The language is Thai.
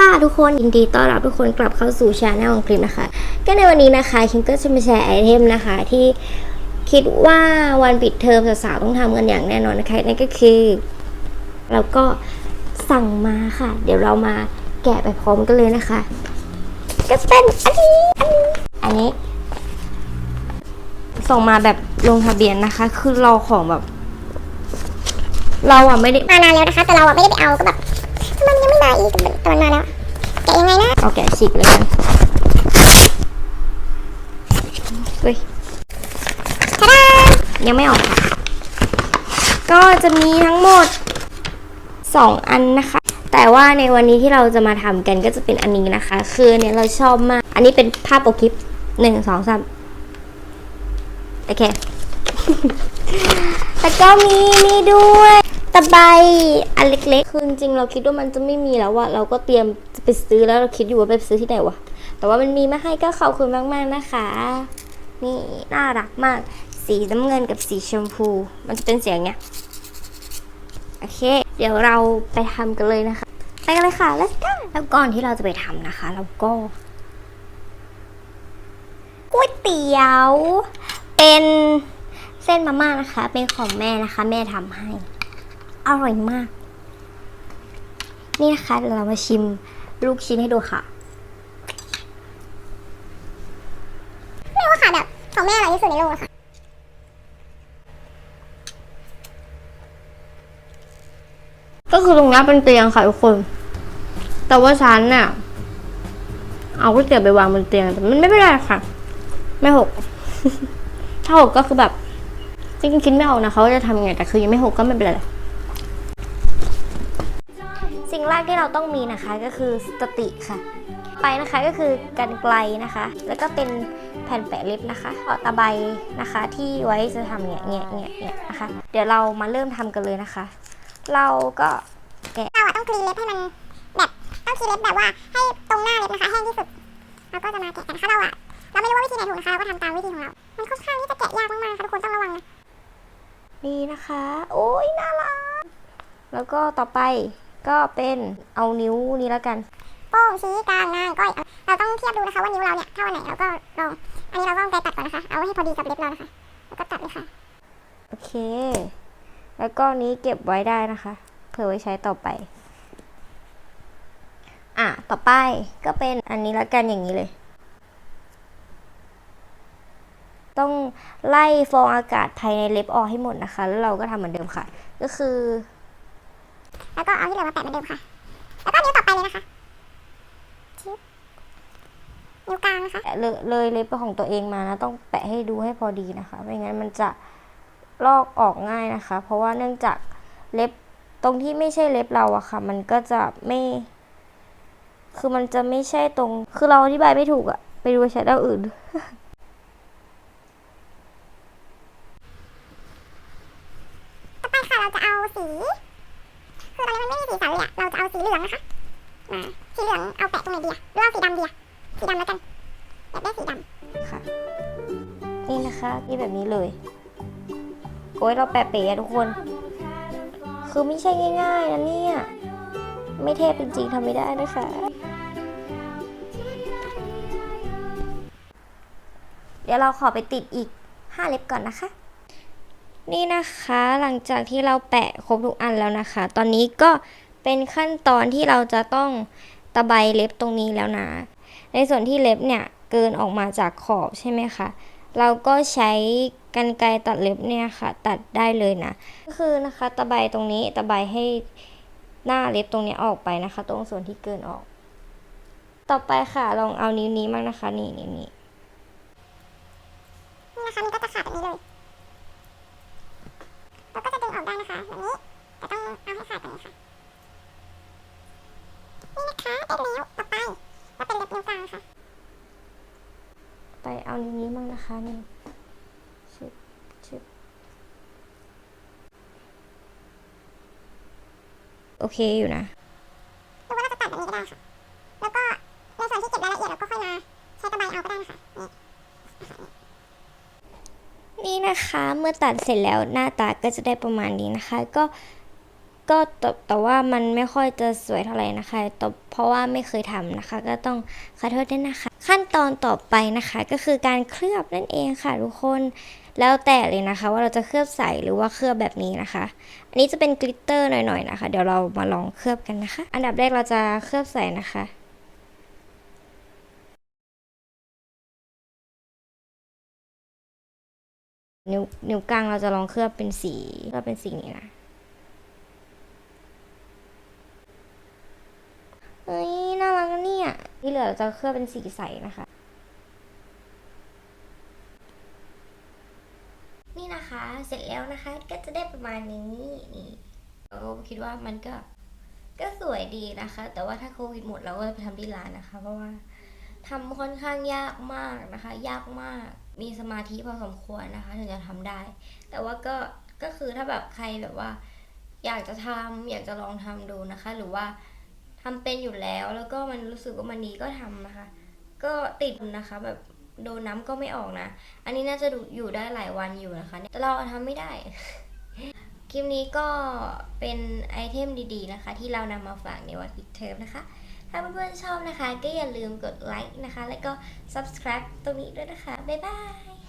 ค่ะทุกคนยินดีต้อนรับทุกคนกลับเข้าสู่ช anel ของคลิปนะคะ ก็ในวันนี้นะคะคิมก็จะมาแชร์ไอเทมนะคะที่คิดว่าวันปิดเทอมสาวๆต้องทำกันอย่างแน่นอนนะคะนั่นก็คือแล้วก็สั่งมาค่ะ เดี๋ยวเรามาแกะไปพร้อมกันเลยนะคะ ก็เป็นอันนี้อันนี้อันนี้ส่งมาแบบลงทะเบียนนะคะ คือเราของแบบ เราอะไม่ได้มานานแล้วนะคะ แต่เราอะไม่ได้ไปเอาก็แบบ ทำไมมันยังไม่มาอีกแต่มันมาแล้ว แกะยังไงนะ เอาแกะฉีกเลยกันเฮ้ยทาดายังไม่ออกค่ะ ก็จะมีทั้งหมด 2 อันนะคะ แต่ว่าในวันนี้ที่เราจะมาทำกันก็จะเป็นอันนี้นะคะ คือเนี่ยเราชอบมาก อันนี้เป็นภาพโปรคลิปหนึ่งสองสามโอเค แล้วก็มีนี่ด้วย ตะไบอันเล็กๆ คือจริงเราคิดว่ามันจะไม่มีแล้วอะเราก็เตรียมจะไปซื้อแล้วเราคิดอยู่ว่าไปซื้อที่ไหนวะ แต่ว่ามันมีมาให้ก็ขอบคุณมากๆนะคะ นี่น่ารักมาก สีน้ำเงินกับสีชมพู มันจะเป็นเสียงเนี้ย โอเค เดี๋ยวเราไปทำกันเลยนะคะ ไปกันเลยค่ะ let's go แล้วก่อนที่เราจะไปทำนะคะ เราก็ก๋วยเตี๋ยว เป็นเส้นมาม่านะคะ เป็นของแม่นะคะ แม่ทำให้ อร่อยมาก นี่นะคะเดี๋ยวเรามาชิมลูกชิ้นให้ดูค่ะไม่รู้ค่ะแบบของแม่อร่อยที่สุดในโลกอะค่ะ ก็คือตรงนี้เป็นเตียงค่ะทุกคน แต่ว่าฉันน่ะ เอาก๋วยเตี๋ยวไปวางบนเตียงแต่มันไม่เป็นไรค่ะ ไม่หก ถ้าหกก็คือแบบจริงๆคิดไม่ออกนะเขาจะทำยังไงแต่คือยังไม่หกก็ไม่เป็นไร สิ่งแรกที่เราต้องมีนะคะก็คือสติค่ะ ไปนะคะก็คือกันไกลนะคะ แล้วก็เป็นแผ่นแปะเล็บนะคะขอตะไบนะคะ ที่ไว้จะทำเงี้ยเงี้ยเงี้ยเงี้ยนะคะ เดี๋ยวเรามาเริ่มทำกันเลยนะคะ เราก็เราอะต้องคลีนเล็บให้มันแบบต้องคลีนเล็บแบบว่าให้ตรงหน้าเล็บนะคะแห้งที่สุดเราก็จะมาแกะกันนะคะเราอะเราไม่รู้ว่าวิธีไหนถูกนะคะเราก็ทำตามวิธีของเรา มันค่อนข้างที่จะแกะยากมากๆค่ะทุกคนต้องระวังนะนี่นะคะ โอ้ยน่ารักแล้วก็ต่อไป ก็เป็นเอานิ้วนี้แล้วกัน โป้งชี้กลางนางก้อยเอาเราต้องเทียบดูนะคะว่านิ้วเราเนี่ยเท่าไหนเราก็ลองอันนี้เราก็ต้องไปตัดก่อนนะคะ เอาให้พอดีกับเล็บเรานะคะแล้วก็ตัดเลยค่ะ โอเค แล้วก็นี้เก็บไว้ได้นะคะเผื่อไว้ใช้ต่อไป อะต่อไปก็เป็นอันนี้แล้วกันอย่างนี้เลย ต้องไล่ฟองอากาศภายในเล็บออกให้หมดนะคะ แล้วเราก็ทำเหมือนเดิมค่ะ ก็คือ แล้วก็เอาที่เหลือมาแปะเหมือนเดิมค่ะ แล้วก็นิ้วต่อไปเลยนะคะชิบนิ้วกลางนะคะเลยเลยเล็บของตัวเองมานะ ต้องแปะให้ดูให้พอดีนะคะ ไม่งั้นมันจะลอกออกง่ายนะคะ เพราะว่าเนื่องจากเล็บตรงที่ไม่ใช่เล็บเราอะค่ะ มันก็จะไม่ คือมันจะไม่ใช่ตรง คือเราอธิบายไม่ถูกอะไปดูแชทเอาอื่นต่อไปค่ะเราจะเอาสี สีสันเลยอะเราจะเอาสีเหลืองนะคะมาสีเหลืองเอาแปะตรงไหนดีอะหรือเอาสีดำดีอะสีดำแล้วกันอยากได้สีดำค่ะ นี่นะคะที่แบบนี้เลย โอ้ยเราแปะเป๋อะทุกคน คือไม่ใช่ง่ายๆนะเนี่ย ไม่เทพจริงๆทำไม่ได้นะคะ เดี๋ยวเราขอไปติดอีก 5 เล็บก่อนนะคะ นี่นะคะหลังจากที่เราแปะครบทุกอันแล้วนะคะ ตอนนี้ก็เป็นขั้นตอนที่เราจะต้องตะไบเล็บตรงนี้แล้วนะ ในส่วนที่เล็บเนี่ยเกินออกมาจากขอบใช่ไหมคะเราก็ใช้กันไกรตัดเล็บเนี่ยค่ะ ตัดได้เลยนะ ก็คือนะคะตะไบตรงนี้ตะไบให้หน้าเล็บตรงนี้ออกไปนะคะ ตรงส่วนที่เกินออก ต่อไปค่ะลองเอานิ้วนี้มางนะคะ นี่นี่นี่นี่นะคะมันก็จะขาดแบบนี้เลยเราก็จะดึงออกได้นะคะแบบนี้ แต่ต้องเอาให้ขาดแบบนี้ค่ะ นี่นะคะได้แล้วต่อไปก็เป็นเล็บนิ้วกลางค่ะ ไปเอานิ้วนี้มั่งนะคะนี่ชึบชึบโอเคอยู่นะหรือว่าเราจะตัดแบบนี้ก็ได้ค่ะ แล้วก็ในส่วนที่เก็บรายละเอียดเราก็ค่อยมาใช้ตะไบเอาก็ได้นะคะนี่นี่นะคะเมื่อตัดเสร็จแล้วหน้าตาก็จะได้ประมาณนี้นะคะ ก็ ก็ต่แต่ว่ามันไม่ค่อยจะสวยเท่าไหร่นะคะต่เพราะว่าไม่เคยทำนะคะ ก็ต้องขอโทษด้วยนะคะ ขั้นตอนต่อไปนะคะ ก็คือการเคลือบนั่นเองค่ะทุกคนแล้วแต่เลยนะคะ ว่าเราจะเคลือบใสหรือว่าเคลือบแบบนี้นะคะ อันนี้จะเป็นกลิตเตอร์หน่อยๆนะคะ เดี๋ยวเรามาลองเคลือบกันนะคะ อันดับแรกเราจะเคลือบใสนะคะนิ้วนิ้วกลางเราจะลองเคลือบเป็นสีเคลือบเป็นสีนี้นะ เฮ้ย น่ารักเนี่ย ที่เหลือเราจะเคลือบเป็นสีใสนะคะ นี่นะคะ เสร็จแล้วนะคะ ก็จะได้ประมาณนี้ นี่เราก็คิดว่ามันก็ ก็สวยดีนะคะ แต่ว่าถ้าโควิดหมดเราก็จะไปทำที่ร้านนะคะ เพราะว่าทำค่อนข้างยากมากนะคะ ยากมาก มีสมาธิพอสมควรนะคะ ถึงจะทำได้ แต่ว่าก็ ก็คือถ้าแบบใครแบบว่า อยากจะทำอยากจะลองทำดูนะคะ หรือว่า ทำเป็นอยู่แล้ว แล้วก็มันรู้สึกว่ามันดีก็ทำนะคะ ก็ติดนะคะ แบบโดนน้ำก็ไม่ออกนะ อันนี้น่าจะอยู่ได้หลายวันอยู่นะคะ แต่เราทำไม่ได้ คลิปนี้ก็เป็นไอเทมดีๆนะคะ ที่เรานำมาฝากในวันปิดเทอมนะคะ ถ้าเพื่อนๆชอบนะคะ ก็อย่าลืมกดไลค์นะคะ แล้วก็ subscribe ตรงนี้ด้วยนะคะ บ๊ายบาย